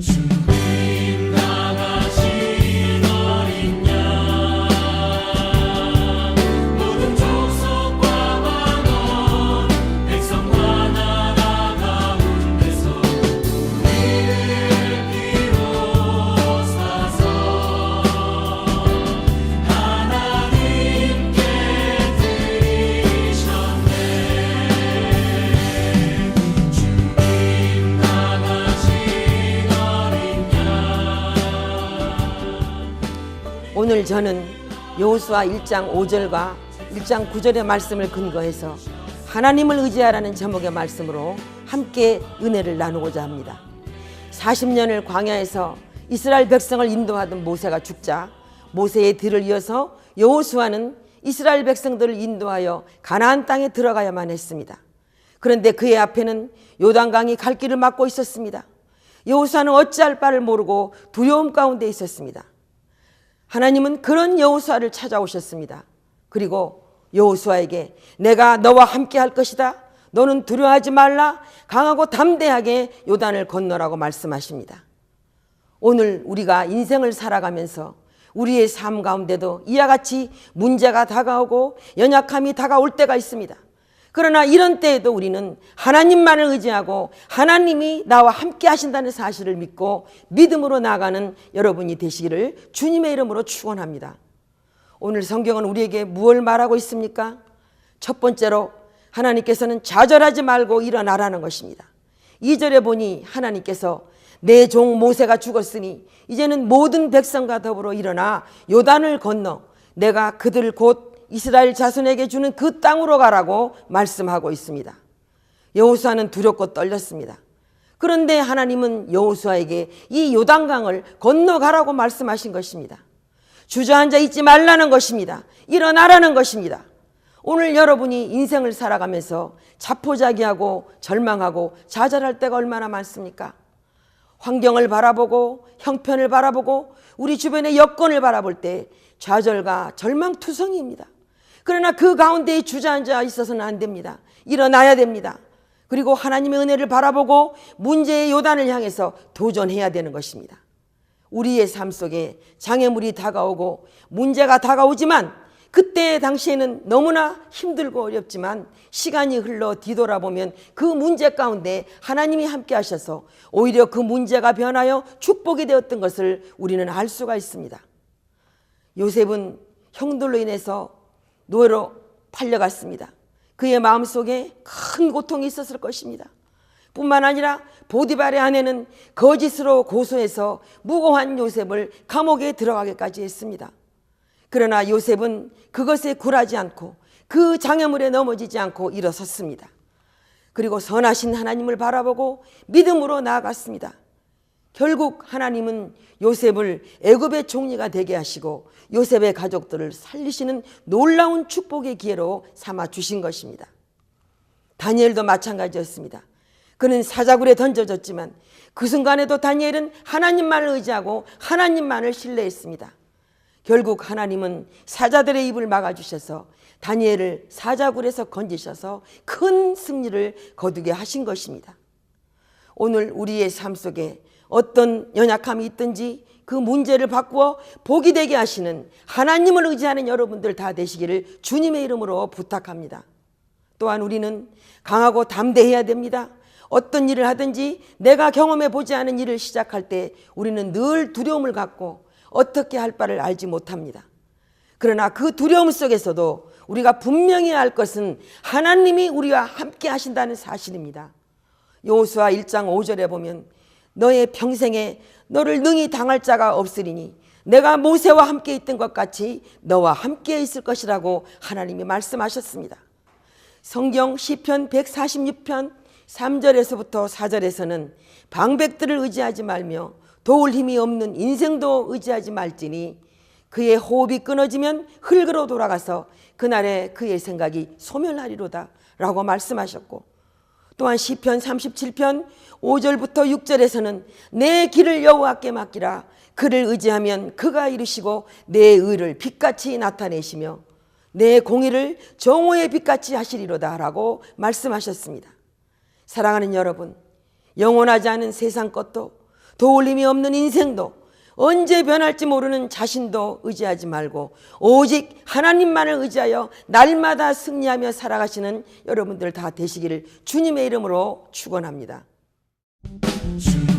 주 오늘 저는 여호수아 1장 5절과 1장 9절의 말씀을 근거해서 하나님을 의지하라는 제목의 말씀으로 함께 은혜를 나누고자 합니다. 40년을 광야에서 이스라엘 백성을 인도하던 모세가 죽자 모세의 뒤를 이어서 여호수아는 이스라엘 백성들을 인도하여 가나안 땅에 들어가야만 했습니다. 그런데 그의 앞에는 요단강이 갈 길을 막고 있었습니다. 여호수아는 어찌할 바를 모르고 두려움 가운데 있었습니다. 하나님은 그런 여호수아를 찾아오셨습니다. 그리고 여호수아에게 내가 너와 함께 할 것이다. 너는 두려워하지 말라. 강하고 담대하게 요단을 건너라고 말씀하십니다. 오늘 우리가 인생을 살아가면서 우리의 삶 가운데도 이와 같이 문제가 다가오고 연약함이 다가올 때가 있습니다. 그러나 이런 때에도 우리는 하나님만을 의지하고 하나님이 나와 함께 하신다는 사실을 믿고 믿음으로 나아가는 여러분이 되시기를 주님의 이름으로 축원합니다. 오늘 성경은 우리에게 무엇을 말하고 있습니까? 첫 번째로 하나님께서는 좌절하지 말고 일어나라는 것입니다. 2절에 보니 하나님께서 내 종 모세가 죽었으니 이제는 모든 백성과 더불어 일어나 요단을 건너 내가 그들을 곧 이스라엘 자손에게 주는 그 땅으로 가라고 말씀하고 있습니다. 여호수아는 두렵고 떨렸습니다. 그런데 하나님은 여호수아에게 이 요단강을 건너가라고 말씀하신 것입니다. 주저앉아 있지 말라는 것입니다. 일어나라는 것입니다. 오늘 여러분이 인생을 살아가면서 자포자기하고 절망하고 좌절할 때가 얼마나 많습니까? 환경을 바라보고 형편을 바라보고 우리 주변의 여건을 바라볼 때 좌절과 절망투성이입니다. 그러나 그 가운데에 주저앉아 있어서는 안 됩니다. 일어나야 됩니다. 그리고 하나님의 은혜를 바라보고 문제의 요단을 향해서 도전해야 되는 것입니다. 우리의 삶 속에 장애물이 다가오고 문제가 다가오지만 그때 당시에는 너무나 힘들고 어렵지만 시간이 흘러 뒤돌아보면 그 문제 가운데 하나님이 함께 하셔서 오히려 그 문제가 변하여 축복이 되었던 것을 우리는 알 수가 있습니다. 요셉은 형들로 인해서 노예로 팔려갔습니다. 그의 마음속에 큰 고통이 있었을 것입니다. 뿐만 아니라 보디발의 아내는 거짓으로 고소해서 무고한 요셉을 감옥에 들어가게까지 했습니다. 그러나 요셉은 그것에 굴하지 않고 그 장애물에 넘어지지 않고 일어섰습니다. 그리고 선하신 하나님을 바라보고 믿음으로 나아갔습니다. 결국 하나님은 요셉을 애굽의 총리가 되게 하시고 요셉의 가족들을 살리시는 놀라운 축복의 기회로 삼아 주신 것입니다. 다니엘도 마찬가지였습니다. 그는 사자굴에 던져졌지만 그 순간에도 다니엘은 하나님만을 의지하고 하나님만을 신뢰했습니다. 결국 하나님은 사자들의 입을 막아주셔서 다니엘을 사자굴에서 건지셔서 큰 승리를 거두게 하신 것입니다. 오늘 우리의 삶 속에 어떤 연약함이 있든지 그 문제를 바꾸어 복이 되게 하시는 하나님을 의지하는 여러분들 다 되시기를 주님의 이름으로 부탁합니다. 또한 우리는 강하고 담대해야 됩니다. 어떤 일을 하든지 내가 경험해 보지 않은 일을 시작할 때 우리는 늘 두려움을 갖고 어떻게 할 바를 알지 못합니다. 그러나 그 두려움 속에서도 우리가 분명히 알 것은 하나님이 우리와 함께 하신다는 사실입니다. 여호수아 1장 5절에 보면 너의 평생에 너를 능히 당할 자가 없으리니 내가 모세와 함께 있던 것 같이 너와 함께 있을 것이라고 하나님이 말씀하셨습니다. 성경 시편 146편 3절에서부터 4절에서는 방백들을 의지하지 말며 도울 힘이 없는 인생도 의지하지 말지니 그의 호흡이 끊어지면 흙으로 돌아가서 그날에 그의 생각이 소멸하리로다 라고 말씀하셨고 또한 시편 37편 5절부터 6절에서는 내 길을 여호와께 맡기라 그를 의지하면 그가 이루시고 내 의를 빛같이 나타내시며 내 공의를 정오의 빛같이 하시리로다라고 말씀하셨습니다. 사랑하는 여러분, 영원하지 않은 세상 것도 도울림이 없는 인생도 언제 변할지 모르는 자신도 의지하지 말고 오직 하나님만을 의지하여 날마다 승리하며 살아가시는 여러분들 다 되시기를 주님의 이름으로 축원합니다. 주